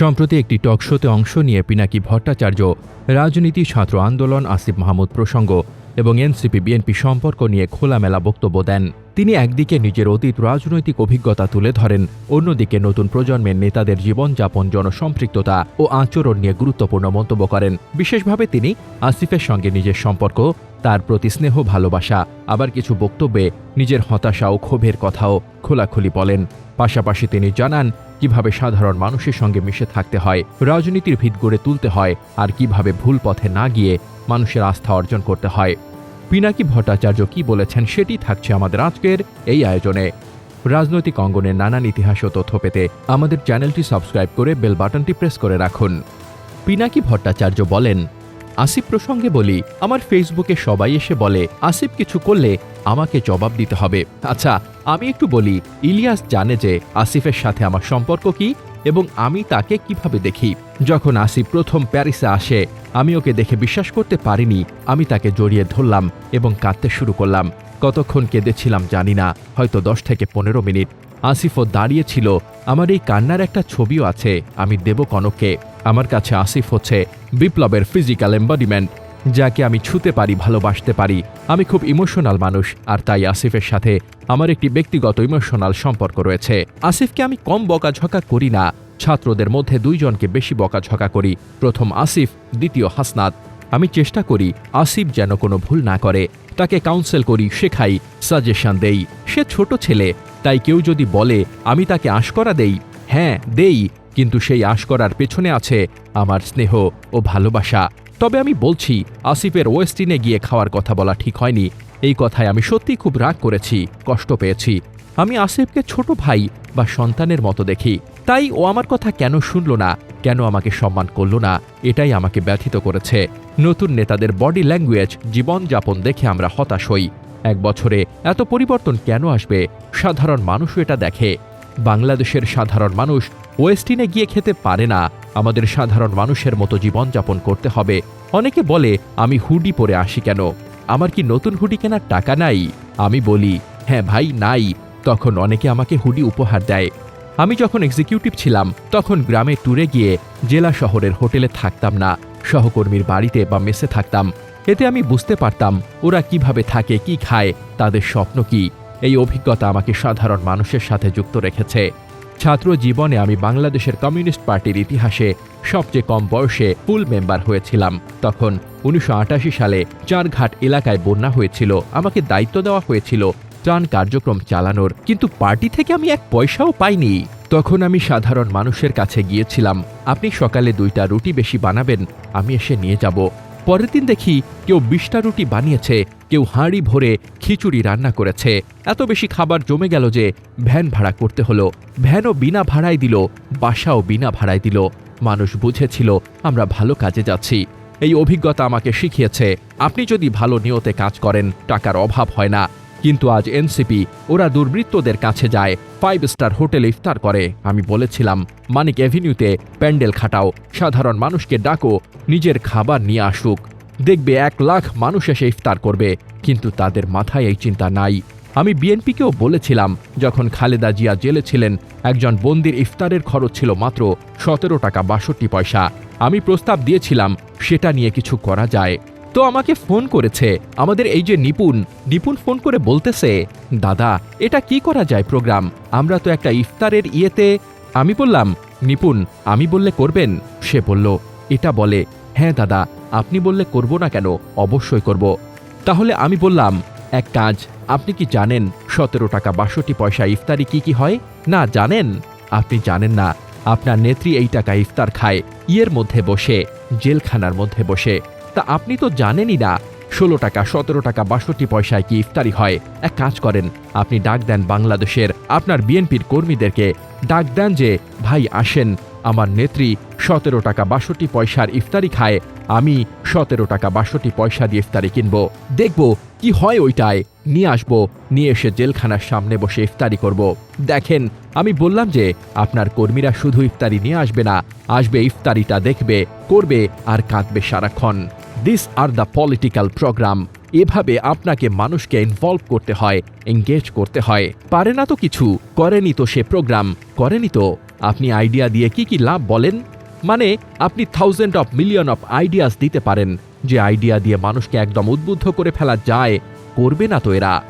সম্প্রতি একটি টক শোতে অংশ নিয়ে পিনাকি ভট্টাচার্য, রাজনীতি, ছাত্র আন্দোলন, আসিফ মাহমুদ প্রসঙ্গ এবং এনসিপি, বিএনপি সম্পর্ক নিয়ে খোলামেলা বক্তব্য দেন। তিনি একদিকে নিজের অতীত রাজনৈতিক অভিজ্ঞতা তুলে ধরেন, অন্যদিকে নতুন প্রজন্মের নেতাদের জীবনযাপন, জনসম্পৃক্ততা ও আচরণ নিয়ে গুরুত্বপূর্ণ মন্তব্য করেন। বিশেষভাবে তিনি আসিফের সঙ্গে নিজের সম্পর্ক, তার প্রতি স্নেহ, ভালোবাসা, আবার কিছু বক্তব্যে নিজের হতাশা ও ক্ষোভের কথাও খোলাখুলি বলেন। পাশাপাশি তিনি জানান কীভাবে সাধারণ মানুষের সঙ্গে মিশে থাকতে হয়, রাজনীতির ভিত গড়ে তুলতে হয়, আর কীভাবে ভুল পথে না গিয়ে মানুষের আস্থা অর্জন করতে হয়। পিনাকি ভট্টাচার্য কি বলেছেন সেটি থাকছে আমাদের আজকের এই আয়োজনে। রাজনৈতিক অঙ্গনের নানান ইতিহাস ও তথ্য পেতে আমাদের চ্যানেলটি সাবস্ক্রাইব করে বেল বাটনটি প্রেস করে রাখুন। পিনাকি ভট্টাচার্য বলেন, আসিফ প্রসঙ্গে বলি, আমার ফেসবুকে সবাই এসে বলে, আসিফ কিছু করলে আমাকে জবাব দিতে হবে আচ্ছা আমি একটু বলি, ইলিয়াস জানে যে আসিফের সাথে আমার সম্পর্ক কি এবং আমি তাকে কীভাবে দেখি। যখন আসিফ প্রথম প্যারিসে আসে, আমি ওকে দেখে বিশ্বাস করতে পারিনি, আমি তাকে জড়িয়ে ধরলাম এবং কাঁদতে শুরু করলাম। কতক্ষণ কেঁদেছিলাম জানি না, হয়তো দশ থেকে পনেরো মিনিট। আসিফও দাঁড়িয়েছিল, আমার এই কান্নার একটা ছবিও আছে, আমি দেব কনককে। আমার কাছে আসিফ হচ্ছে বিপ্লবের ফিজিক্যাল এম্বডিমেন্ট। যাকে আমি ছুতে পারি, ভালোবাসতে পারি। আমি খুব ইমোশনাল মানুষ, আর তাই আসিফের সাথে আমার একটি ব্যক্তিগত ইমোশনাল সম্পর্ক রয়েছে। আসিফকে আমি কম বকাঝকা করি না। ছাত্রদের মধ্যে দুইজনকে বেশি বকাঝকা করি। প্রথম আসিফ, দ্বিতীয় হাসনাত। আমি চেষ্টা করি আসিফ যেন কোনো ভুল না করে। তাকে কাউন্সেল করি, শেখাই সাজেশন দেই। সে ছোট ছেলে, তাই কেউ যদি বলে, আমি তাকে আশকরা দেই? হ্যাঁ দেই, কিন্তু সেই আশকরার পেছনে আছে আমার স্নেহ ও ভালোবাসা। তবে আমি বলছি, আসিফের ওয়েস্টিনে গিয়ে খাওয়ার কথা বলা ঠিক হয়নি। এই কথায় আমি সত্যি খুব রাগ করেছি, কষ্ট পেয়েছি। আমি আসিফকে ছোট ভাই বা সন্তানের মতো দেখি। তাই ও আমার কথা কেন শুনল না, কেন আমাকে সম্মান করল না, এটাই আমাকে ব্যথিত করেছে। নতুন নেতাদের বডি ল্যাঙ্গুয়েজ, জীবনযাপন দেখে আমরা হতাশ হই। এক বছরে এত পরিবর্তন কেন আসবে? সাধারণ মানুষও এটা দেখে। বাংলাদেশের সাধারণ মানুষ ওয়েস্টিনে গিয়ে খেতে পারে না। আমাদের সাধারণ মানুষের মতো জীবনযাপন করতে হবে। অনেকে বলে, আমি হুডি পরে আসি কেন? আমার কি নতুন হুডি কেনার টাকা নাই? আমি বলি হ্যাঁ ভাই, নাই। তখন অনেকে আমাকে হুডি উপহার দেয়। আমি যখন এক্সিকিউটিভ ছিলাম, তখন গ্রামে ট্যুরে গিয়ে জেলা শহরের হোটেলে থাকতাম না। সহকর্মীর বাড়িতে বা মেসে থাকতাম। এতে আমি বুঝতে পারতাম, ওরা কীভাবে থাকে, কি খায়, তাদের স্বপ্ন কি? এই অভিজ্ঞতা আমাকে সাধারণ মানুষের সাথে যুক্ত রেখেছে। ছাত্র জীবনে আমি বাংলাদেশের কমিউনিস্ট পার্টির ইতিহাসে সবচেয়ে কম বয়সে ফুল মেম্বার হয়েছিলাম। তখন উনিশশো আটাশি সালে চারঘাট এলাকায় বন্যা হয়েছিল। আমাকে দায়িত্ব দেওয়া হয়েছিল ত্রাণ কার্যক্রম চালানোর। কিন্তু পার্টি থেকে আমি এক পয়সাও পাইনি। তখন আমি সাধারণ মানুষের কাছে গিয়েছিলাম, আপনি সকালে দুইটা রুটি বেশি বানাবেন, আমি এসে নিয়ে যাব। পরের দিন দেখি কেউ বিশটা রুটি বানিয়েছে, কেউ হাঁড়ি ভরে খিচুড়ি রান্না করেছে। এত বেশি খাবার জমে গেল যে ভ্যান ভাড়া করতে হলো। ভ্যানও বিনা ভাড়ায় দিল, বাসাও বিনা ভাড়ায় দিল। মানুষ বুঝেছিল, আমরা ভালো কাজে যাচ্ছি। এই অভিজ্ঞতা আমাকে শিখিয়েছে, আপনি যদি ভালো নিয়তে কাজ করেন, টাকার অভাব হয় না। কিন্তু আজ এনসিপি, ওরা দুর্বৃত্তদের কাছে যায় ফাইভ স্টার হোটেলে ইফতার করে। আমি বলেছিলাম, মানিক অ্যাভিনিউতে প্যান্ডেল খাটাও, সাধারণ মানুষকে ডাকো, নিজের খাবার নিয়ে আসুক। দেখবে এক লাখ মানুষ এসে ইফতার করবে, কিন্তু তাদের মাথায় এই চিন্তা নাই। আমি বিএনপিকেও বলেছিলাম, যখন খালেদা জিয়া জেলে ছিলেন, একজন বন্দির ইফতারের খরচ ছিল মাত্র সতেরো টাকা বাষট্টি পয়সা। আমি প্রস্তাব দিয়েছিলাম, সেটা নিয়ে কিছু করা যায়। তো আমাকে ফোন করেছে। আমাদের এই যে নিপুণ নিপুণ ফোন করে বলতেছে, দাদা, এটা কি করা যায় প্রোগ্রাম আমরা তো একটা ইফতারের ইয়েতে আমি বললাম, নিপুণ, আমি বললে করবেন? সে বলল, এটা বলে। হ্যাঁ দাদা, আপনি বললে করব না কেন? অবশ্যই করব। তাহলে আমি বললাম, এক কাজ, আপনি কি জানেন সতেরো টাকা বাষট্টি পয়সা ইফতারি কি কি হয়? না, জানেন। আপনি জানেন না, আপনার নেত্রী এই টাকা ইফতার খায়, ইয়ের মধ্যে বসে, জেলখানার মধ্যে বসে। তা আপনি তো জানেনই না। ষোলো টাকা, সতেরো টাকা, বাষট্টি পয়সায় কি ইফতারি হয়? এক কাজ করেন, আপনি ডাক দেন বাংলাদেশের আপনার বিএনপির কর্মীদেরকে। ডাক দেন যে, ভাই, আসেন, আমার নেত্রী সতেরো টাকা, বাষট্টি পয়সার ইফতারি খায়, আমি সতেরো টাকা, বাষট্টি পয়সা দিয়ে ইফতারি কিনব। দেখব কি হয় ওইটায়। নিয়ে আসব, নিয়ে এসে জেলখানার সামনে বসে ইফতারি করব। দেখেন, আমি বললাম যে, আপনার কর্মীরা শুধু ইফতারি নিয়ে আসবে না, আসবে ইফতারিটা দেখবে, করবে আর কাঁদবে সারাক্ষণ। This are the political programme এভাবে আপনাকে মানুষকে ইনভলভ করতে হয় এঙ্গেজ করতে হয়। পারে না তো কিছু, করেনি তো সে প্রোগ্রাম করেনি তো, আপনি আইডিয়া দিয়ে কি কি লাভ বলেন? মানে আপনি thousand of million of ideas দিতে পারেন। যে আইডিয়া দিয়ে মানুষকে একদম উদ্বুদ্ধ করে ফেলা যায়, করবে না তো এরা।